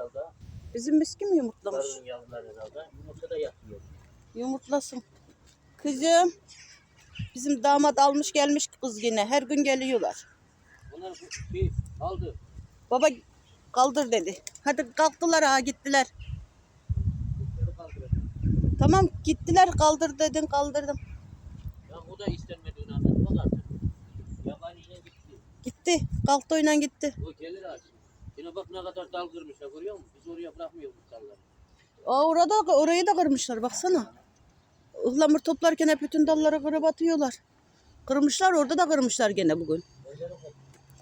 herhalde. Bizim miskin mi yumurtlamış? Karının yavruları herhalde. Yumurta da yatıyor. Yumurtlasın. Kızım. Bizim damat almış gelmiş kız yine. Her gün geliyorlar. Onlar bu şey aldı. Baba kaldır dedi. Hadi kalktılar ha gittiler. Tamam gittiler kaldır dedin kaldırdım. Ya o da istenmediğini da artık. Yabaniyle gitti. Gitti. Kalktı oynan gitti. O gelir artık. Yine bak ne kadar dal kırmışlar görüyor musun? Biz oraya bırakmıyoruz dalları. Aa, orada orayı da kırmışlar baksana. Ihlamur toplarken hep bütün dalları kırıp atıyorlar. Kırmışlar orada da kırmışlar gene bugün.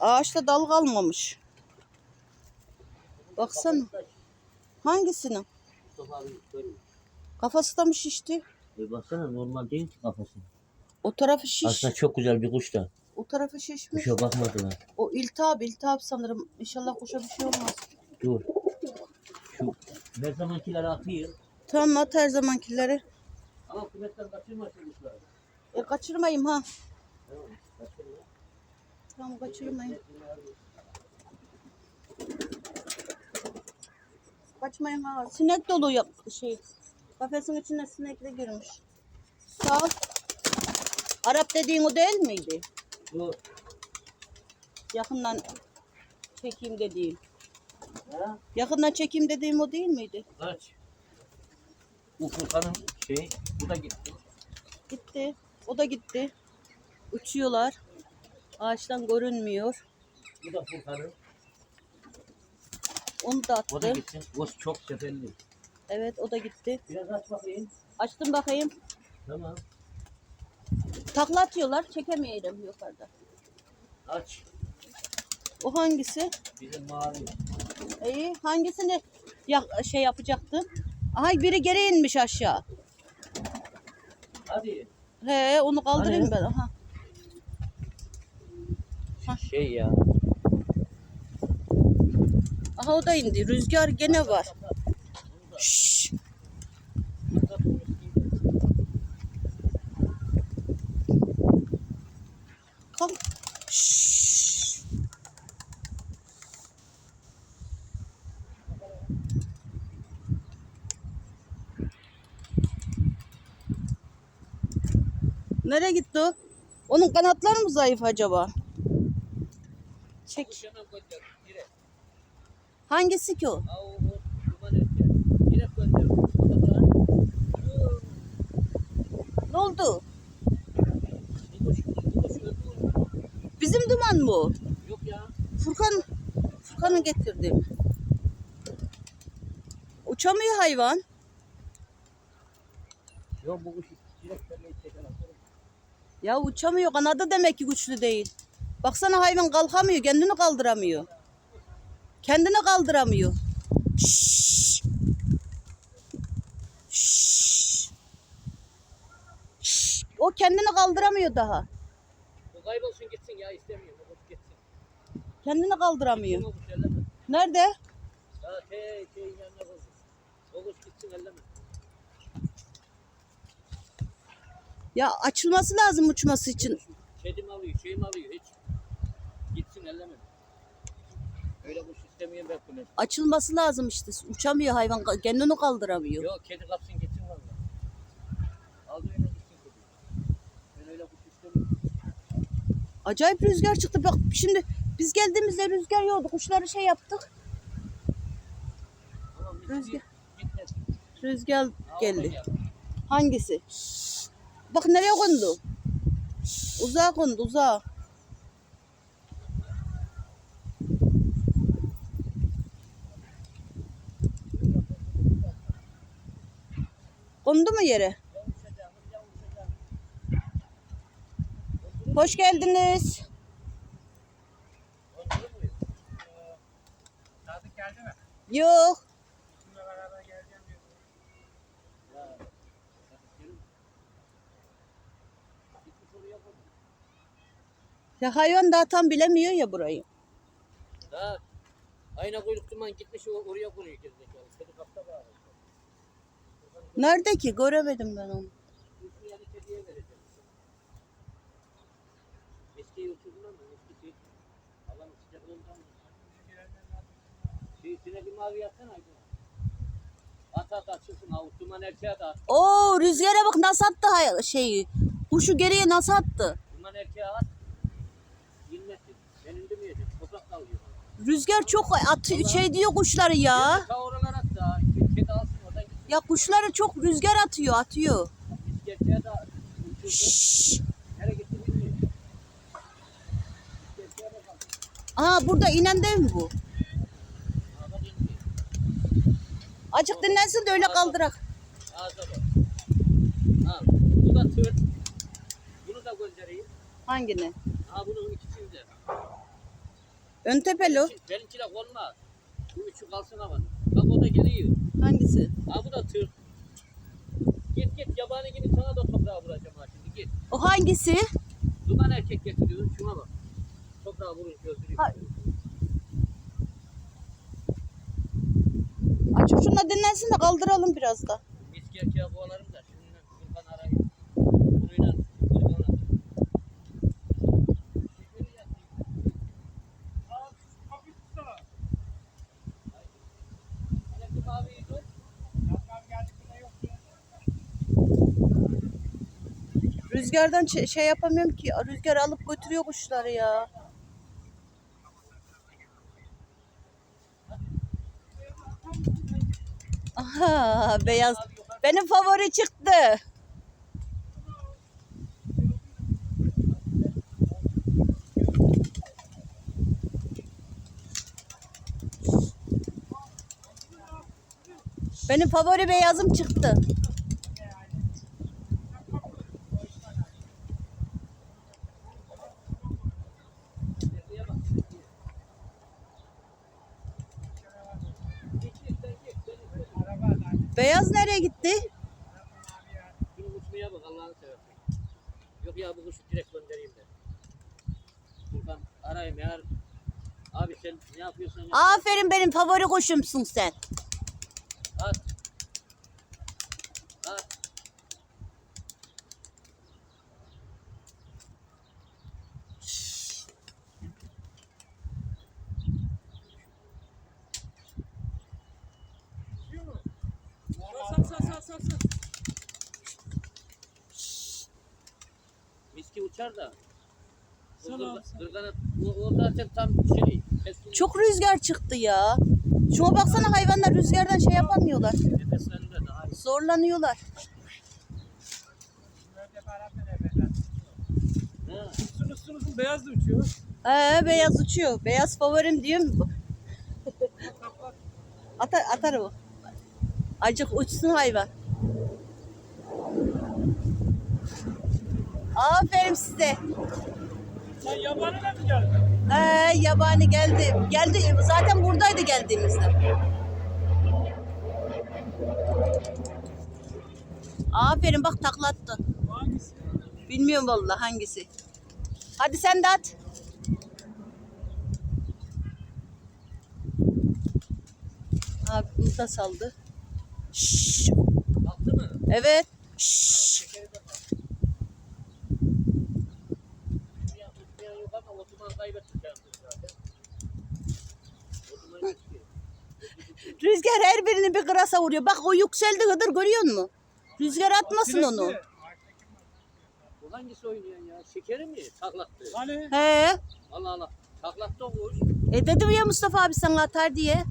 Ağaçta dal kalmamış. Baksana. görüyor. Kafası da mı şişti? E baksana normal değil ki kafası. O tarafı şiş. Aslında çok güzel bir kuş da. O tarafı şişmiş. Kuşa bakmadılar. O iltihap, iltihap sanırım. İnşallah kuşa bir şey olmaz. Dur. Şu ne zamankileri atayım. Tamam at her zamankileri. Ama kümetten kaçırma kuşları. E, kaçırmayayım ha. Tamam. Kaçırma. Tamam kaçırmayayım. Kaçmayın ha. Sinek dolu yap şey. Kafesin içine sinek de girmiş. Sağ ol. Arap dediğin o değil miydi? Dur. Yakından çekeyim dediğim. Ha? Yakından çekeyim dediğim o değil miydi? Kaç. Bu Furkan'ın şey, bu da gitti. Gitti. O da gitti. Uçuyorlar. Ağaçtan görünmüyor. Bu da Furkan'ın. Onu da O da attı. gitsin. O çok seferli. Evet o da gitti. Biraz aç bakayım. Açtım bakayım. Tamam. Takla atıyorlar. Çekemeyelim yukarıda. Aç. O hangisi? Bizim mavi. İyi. Hangisini ya şey yapacaktın? Aha biri geri inmiş aşağı. Hadi. He onu kaldırayım Hani? ben. Aha. Şey ya. Aha o da indi. Rüzgar gene var. Şşş. Nereye gitti o? Onun kanatları mı zayıf acaba? Çek. Hangisi ki o? Ne oldu? Bu bu. Bizim duman o? Yok ya. Furkan, Furkan'ın getirdim. Uçamıyor hayvan. Yok bu kuş direkt. Ya uçamıyor. Kanadı demek ki güçlü değil. Baksana hayvan kalkamıyor. Kendini kaldıramıyor. Kendini kaldıramıyor. Şşş. Şşş. Şşş. O kendini kaldıramıyor daha. Bu kaybolsun gitsin ya istemiyorum. O kuş gitsin. Kendini kaldıramıyor. O. Nerede? Ya te şeyin yanına. O gitsin elleme. Ya açılması lazım uçması için. Kedim alıyor, şeyim alıyor hiç. Gitsin elleme. Öyle kuş istemiyorum ben bunu. Açılması lazım işte. Uçamıyor hayvan. Kendini kaldıramıyor. Yok kedi kapsın gitsin valla. Aldı öyle gitsin kedi. Ben öyle kuş istemiyorum. Acayip rüzgar çıktı. Bak şimdi biz geldiğimizde rüzgar yoktu. Kuşları şey yaptık. Ama mis Rüzgar. gitmesin. Rüzgar geldi. Hangisi? Bak nereye kondu? Uzağa kondu uzağa. Kondu mu yere? Hoş geldiniz. Geldi? Yok. Bununla beraber geleceğim diyor. Ya. Sadık gelir mi? Gitmiş oraya koydu. Ya hayvan daha tam bilemiyor ya burayı. Ha. Ayna kuyruk duman gitmiş o- oraya koyuyor gerizekalı. Kedi kapta bağlı. Nerede ki? Göremedim ben onu. Yani kediye vereceğim. Mı? Allah'ım mı? Şey, içine bir mavi yatsana Aydın. At at açılsın havuz duman erkeğe de at. Oo rüzgara bak nasıl attı hay- şeyi. Kuşu geriye nasıl attı? Duman erkeğe at. Rüzgar çok atıyor şey diyor kuşları ya. Ta oralar at da. Kedi kedi alsın oradan gitsin. Ya kuşları çok rüzgar atıyor atıyor. Biz erkeğe de uçurdu. Şşş. Nereye gitti bilmiyorum. Biz erkeğe de kaldı. Aha burada inen değil mi bu? Aa, indi. Acık dinlensin de öyle kaldırak. Ağza bak. Bu da tır. Bunu da göndereyim. Hangini? Ha bunun ikisini de. Ön tepeli o. Benimkine konmaz. Bu üçü kalsın ama. Bak o da geliyor. Hangisi? Ha bu da tır. Git git yabani gibi sana da toprağa vuracağım ha şimdi git. O hangisi? Duman erkek getiriyor şuna bak. Toprağa vurun öldürüyor. Ha- Açık şuna dinlensin de kaldıralım biraz da. Mis gerçeğe kovalarım Rüzgardan şey yapamıyorum ki. Rüzgar alıp götürüyor kuşları ya. Aha beyaz. Benim favori çıktı. Benim favori beyazım çıktı. Şuraya bak. Git git sen git. Sen git. Beyaz nereye gitti? Şunu uçmaya bak Allah'ını seversen. Yok ya bu kuşu direkt göndereyim ben. Buradan arayayım eğer Abi sen ne yapıyorsun? ya? Aferin benim favori kuşumsun sen. Sal sal sal sal sal. Miski uçar da. Sal abi, sal. gırgana, o, o zaten tam şey. Çok rüzgar çıktı ya. Şuna baksana hayvanlar rüzgardan şey yapamıyorlar. Nefeslerinde daha iyi. Zorlanıyorlar. Ha. Üstün üstün üstün beyaz da uçuyor. Ee, beyaz uçuyor. Beyaz favorim diyorum. Atar, atar o. Acık uçsun hayvan. Aferin size. Sen yabanına mı geldin? Ee, yabani geldi. Geldi. Zaten buradaydı geldiğimizde. Aferin bak taklattı. Hangisi? Bilmiyorum vallahi hangisi. Hadi sen de at. Abi bunu da saldı. Şşş. Kalktı mı? Evet. Şşş. Şekeri de kalktı. Uçmayan, uçmayan yok ama Osman kaybetti kendini zaten. Osman gitti. Rüzgar her birini bir kırasa vuruyor. Bak o yükseldi Hıdır görüyor musun? Rüzgar atmasın onu. Bu hangisi oynayan ya? Şekeri mi? Taklattı. Hani? He. Allah Allah. Taklattı o kuş. E dedim ya Mustafa abi sana atar diye.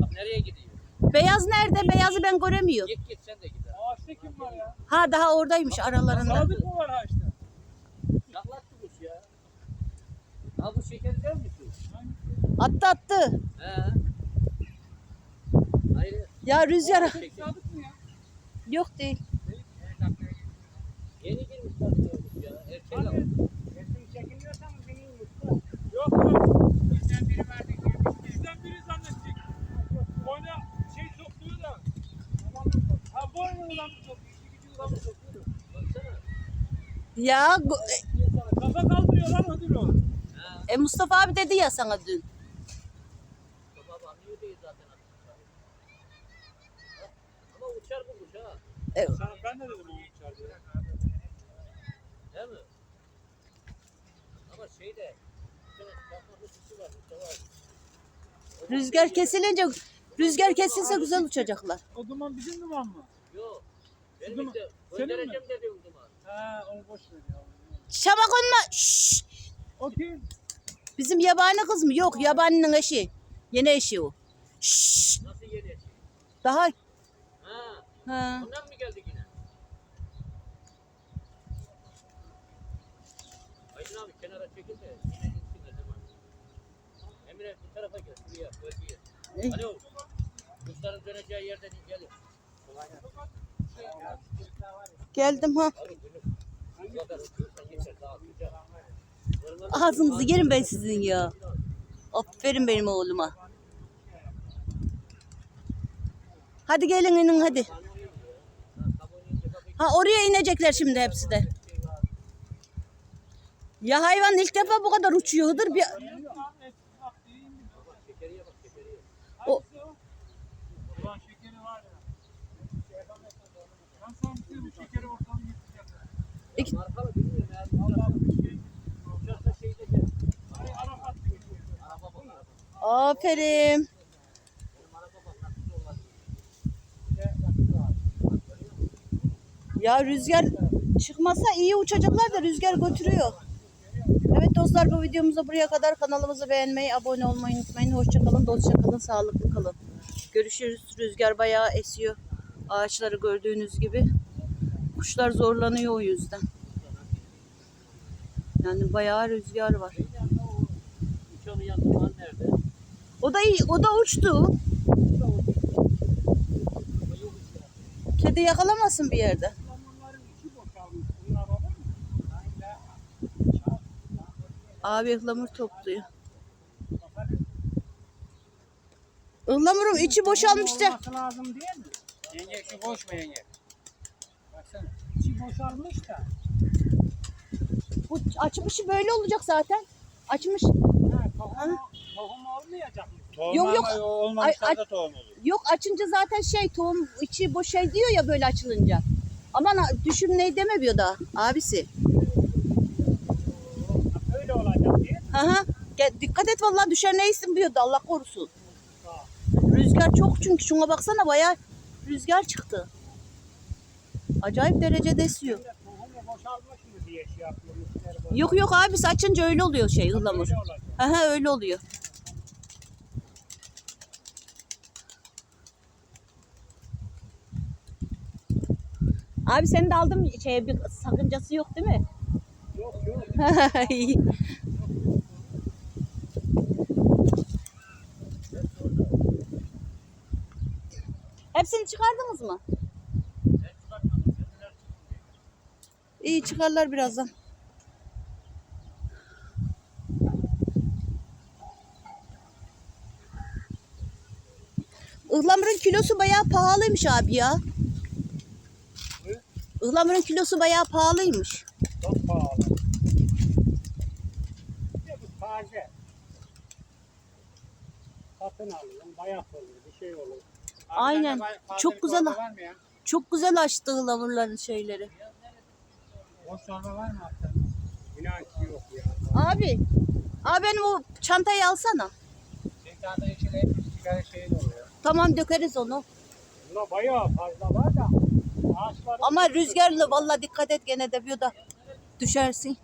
Bak nereye gidiyor? Beyaz nerede? Beyazı ben göremiyorum. Git git sen de git. Kim var ya? Ha daha oradaymış aralarında. Sadık mı var ağaçta? Taklattı kuş ya. Ha bu şekeri der misin? Attı attı. He. Hayır. Ya Rüzgar. Sadık mı ya? yok değil. Yeni girmiş tabii ya. Erkek ama. Hani? Yok yok. Bizden biri verdi Bizden biri zannedecek. Boyna şey topluyor da. Ha boynundan mı topluyor? İşi gücünden mi topluyor? Baksana. Ya Kafa kaldırıyor lan e, Mustafa abi dedi ya sana dün. E, Rüzgar kesilince rüzgar kesilse güzel uçacaklar. O duman bizim duman mı? Yok. Benim Duman- işte Senin mi? göndereceğim dediğim duman. Ha onu boş ver ya. Şabak onunla. Şşş! O kim? Bizim yabani kız mı? Yok yabaninin eşi. Yeni eşi o. Şşş! Nasıl yeni şey? Daha Ha. ha. Ondan mı geldik yine? Aydın abi kenara çekil de yine gitsin de tamam. Emre bu tarafa gel. Şuraya. Bölgeye. Ey. Alo. Kuşların döneceği yerden in gelin. Geldim ha. Ağzınızı yerim ben sizin ya. Aferin benim oğluma. Hadi gelin inin hadi. Ha oraya inecekler şimdi hepsi de. Ya hayvan ilk defa bu kadar uçuyordur. Bir... Şekeriye bak şekeriye. O, Ulan şekeri var ya. Ben sana bir şey bu şekeri ortadan yutacaklar. iki- Markalı bilmiyorum ya. Allah'ım bir şey. Uçarsa şeyde gel. Ay Arap attı geçiyor. Araba bak araba. aferin. Ya rüzgar çıkmasa iyi uçacaklar da rüzgar götürüyor. Evet dostlar bu videomuza buraya kadar kanalımızı beğenmeyi, abone olmayı unutmayın. Hoşçakalın, dostça kalın, sağlıklı kalın. Görüşürüz. Rüzgar bayağı esiyor. Ağaçları gördüğünüz gibi. Kuşlar zorlanıyor o yüzden. Yani bayağı rüzgar var. O da o da uçtu. Kedi yakalamasın bir yerde. Abi ıhlamur topluyor. Ihlamurun içi boşalmıştı. Lazım? Yenge şu boş mu yenge? Boşalmış da. Bu açmışı böyle olacak zaten. Açmış. Ha, tohum, tohum olmayacak mı? Tohum Yok, yok. ama olmamışlar Ay, da tohum olur. Yok açınca zaten şey tohum içi boş şey diyor ya böyle açılınca. Aman ha, düşün ne demiyor da abisi. Öyle olacak diye. Hı hı. Gel, dikkat et vallahi düşer neysin diyordu Allah korusun. Rüzgar çok çünkü şuna baksana bayağı rüzgar çıktı. Acayip derecede esiyor. Şey Yok yok abisi açınca öyle oluyor şey ıhlamur. Hı öyle oluyor. Abi seni de aldım şeye bir sakıncası yok değil mi? Yok yok. Hepsini çıkardınız mı? İyi çıkarlar birazdan. Ihlamurun kilosu bayağı pahalıymış abi ya. Ihlamurun kilosu bayağı pahalıymış. Çok pahalı. Ya bu taze. Satın alıyorsun, bayat olur, bir şey olur. Aynen. Çok güzel. Ya? Çok güzel açtı ıhlamurların şeyleri. Boş çorba var mı hatta? İnan ki yok ya. Abi, abi benim o çantayı alsana. Tane içine hep bir sigara şey de oluyor. Tamam dökeriz onu. Bunda bayağı fazla var da ağaçlar Ama rüzgarlı vallahi dikkat et gene de bir da düşersin.